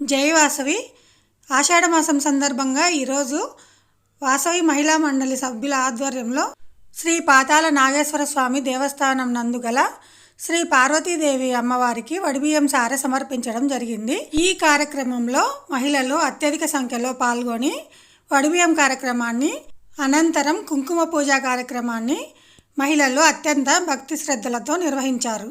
జై వాసవి ఆషాఢమాసం సందర్భంగా ఈరోజు వాసవి మహిళా మండలి సభ్యుల ఆధ్వర్యంలో శ్రీ పాతాల నాగేశ్వర స్వామి దేవస్థానం నందుగల శ్రీ పార్వతీదేవి అమ్మవారికి వడిబియ్యం సారె సమర్పించడం జరిగింది. ఈ కార్యక్రమంలో మహిళలు అత్యధిక సంఖ్యలో పాల్గొని వడిబియ్యం కార్యక్రమాన్ని అనంతరం కుంకుమ పూజ కార్యక్రమాన్ని మహిళలు అత్యంత భక్తి శ్రద్ధలతో నిర్వహించారు.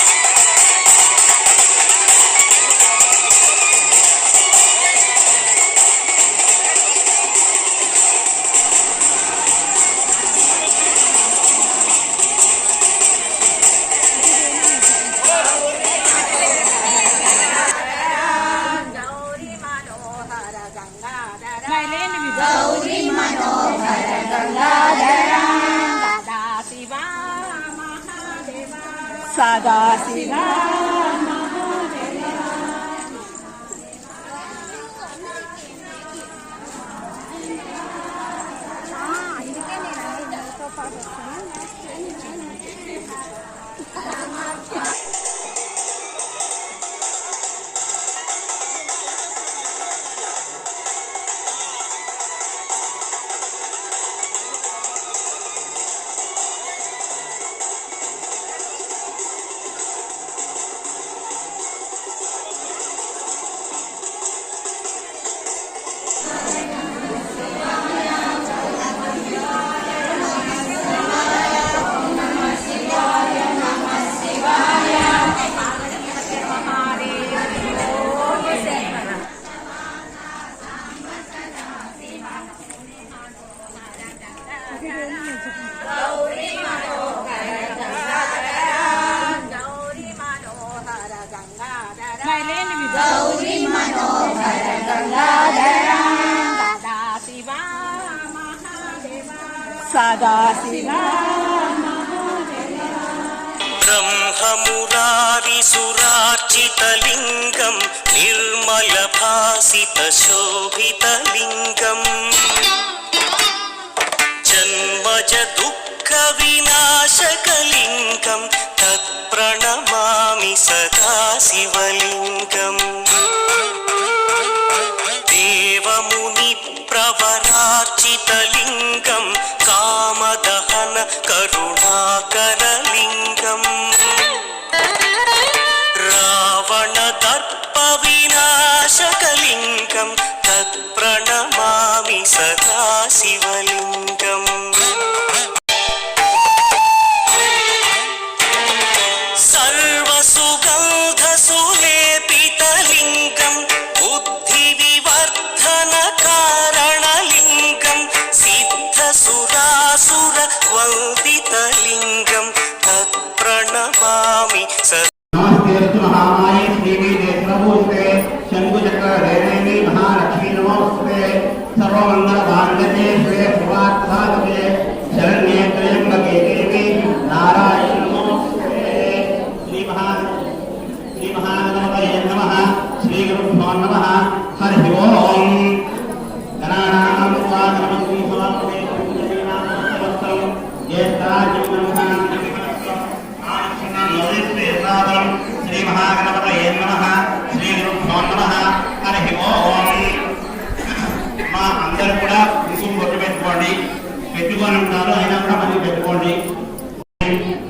సదాశివ ब्रह्ममुरारिसुरार्चितलिङ्गं निर्मलभासितशोभितलिङ्गम् जन्मज दुःखविनाशकलिङ्गं तत्प्रणमामि सदा शिवलिङ्गम् देवमुनिप्रवरार्चितलिङ्गं रावणदर्पविनाशकलिङ्गं तत्प्रणमामि सदा शिवलिङ्गम् comandante. అందరూ కూడా కుంకుమ బొట్టు పెట్టుకోండి పెట్టుకొని ఉంటారు అయినా కూడా మళ్ళీ పెట్టుకోండి.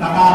సకార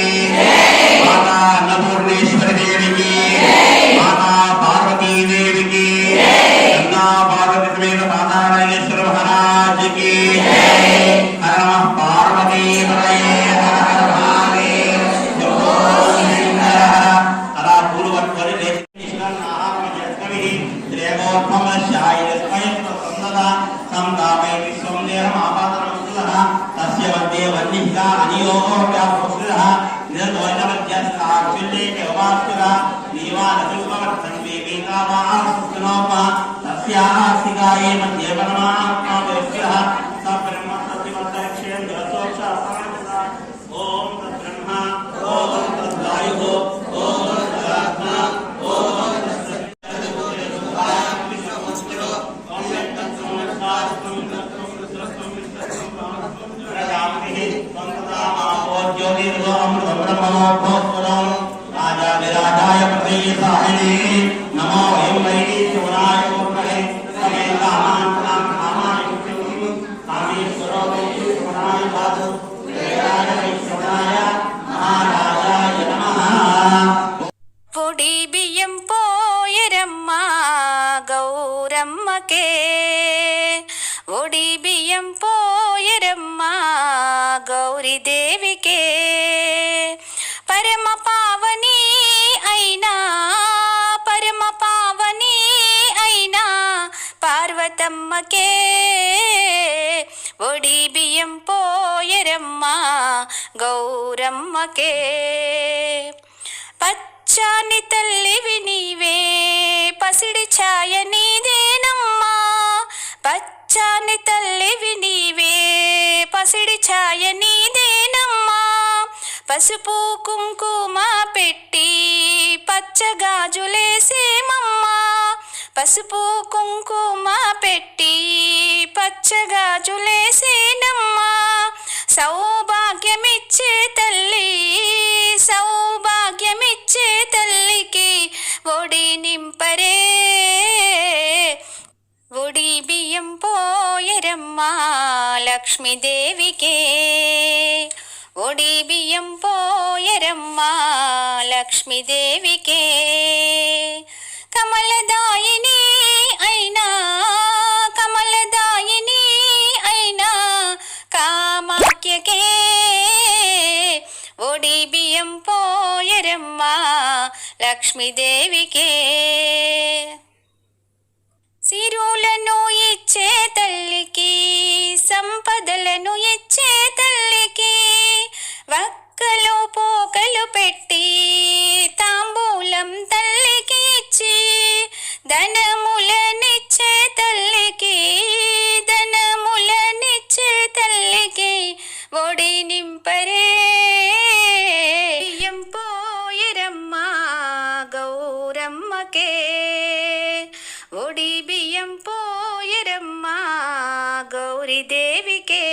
నిర్దోషమధ్యస్థాక్షుల్లేకే ఉపాస్తురः నీవానసూపవర్ధన్వే పీతావాసునోప తస్యాస్తికాయే మధ్యే పరమాత్మా వ్యక్తిరः స బ్రహ్మ సత్యమత్తరక్షేంద్ర సోక్షాసమానత ఓం తద్బ్రహ్మ. ఓం తద్వాయుః. ఓం తదాత్మ ఓం ईसा है नमो एम वैरी शिवराय पूर्ण है समेता मान नाम नामा युक्तिम स्वामी स्वरूप शिवराय बाजु जयराय शिवराय മഹാരാജായ നമഃ പൊടി ബിയം പോയരമ്മ ഗൗരമ്മക്കേ ഒടി ബിയം പോയരമ്മ ഗൗരി ദേവിക്കേ పార్వతమ్మకే ఒడి బియ్యం పోయరమ్మ గౌరమ్మకే. పచ్చాని తల్లివి నీవే పసిడి ఛాయ నీదేనమ్మా. పచ్చాని తల్లివి నీవే పసిడి ఛాయ నీదేనమ్మా. పసుపు కుంకుమ పెట్టి పచ్చగాజులేసేమమ్మా పసుపు కుంకుమ పెట్టి పచ్చగాజులేసేనమ్మా సౌభాగ్యమిచ్చే తల్లి సౌభాగ్యమిచ్చే తల్లికి ఒడి నింపరే ఒడి బియ్యం పోయరమ్మా లక్ష్మీదేవికే ఒడి బియ్యం పోయరమ్మా లక్ష్మీదేవికే కమలదాయిని లక్ష్మీదేవికే. సిరులను ఇచ్చే తల్లి మాకే ఒడి బియ్యం పోయరమ్మా గౌరీదేవికే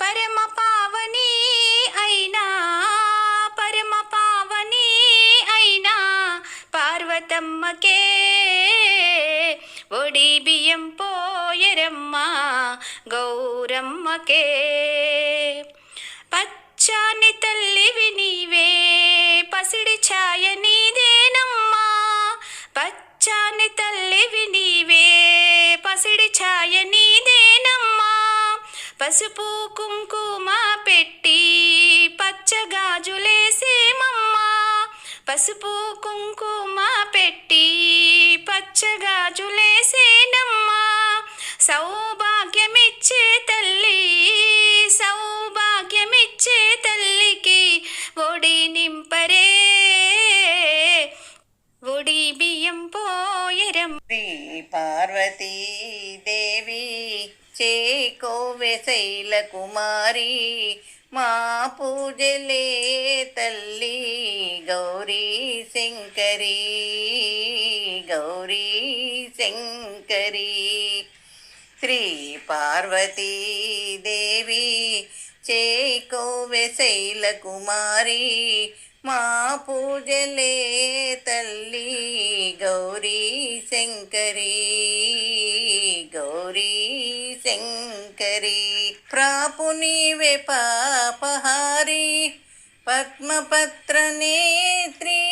పరమ పావని అయినా పరమ పావని అయినా పార్వతమ్మకే. ఒడి బియ్యం పోయరమ్మా గౌరమ్మకే. పచ్చాని తల్లివి నీవే పసిడి ఛాయ అచ్చాని తల్లివి నీవే. పసిడి ఛాయ నీదేనమ్మా. పసుపు కుంకుమ పెట్టి పచ్చగాజులేసేమమ్మా పసుపు కుంకుమ పెట్టి చేకోవె శైల కుమారి మా పూజలే తల్లి గౌరీ శంకరి గౌరీ శంకరి. శ్రీ పార్వతీ దేవి చేకోవె శైల కుమారి మా పూజలే తల్లి గౌరీ శంకరీ. ప్రాపు నీవే పాపహారి పద్మపత్ర నేత్రి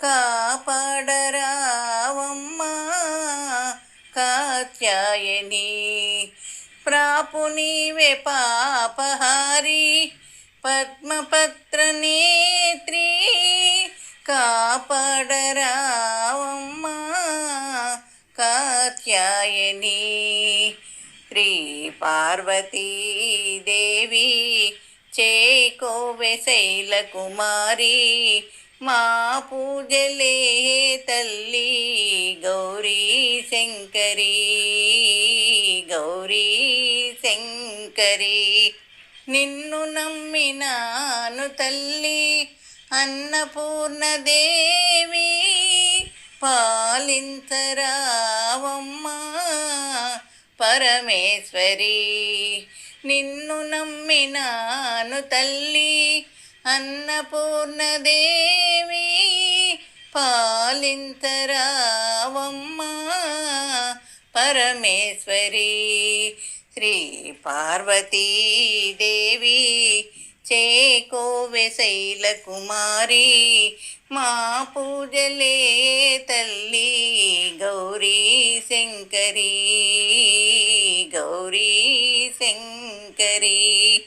కాపాడరావమ్మా కాత్యాయని ప్రాపు నీవే పాపహారి పద్మపత్ర నేత్రి కాపాడరావమ్మా కాత్యాయని శ్రీ పార్వతీదేవి చేకోవె శైల కుమారి మా పూజలే తల్లి గౌరీ శంకరి గౌరీ శంకరి. నిన్ను నమ్మినాను తల్లి అన్నపూర్ణదేవి పాలించరావమ్మా. పరమేశ్వరి నిన్ను నమ్మినాను తల్లి అన్నపూర్ణదేవి పాలింతరావమ్మా పరమేశ్వరి శ్రీ పార్వతీదేవి చేకోవె శైల కుమారి మా పూజలే తల్లి గౌరీ శంకరీ గౌరీ శంకరీ.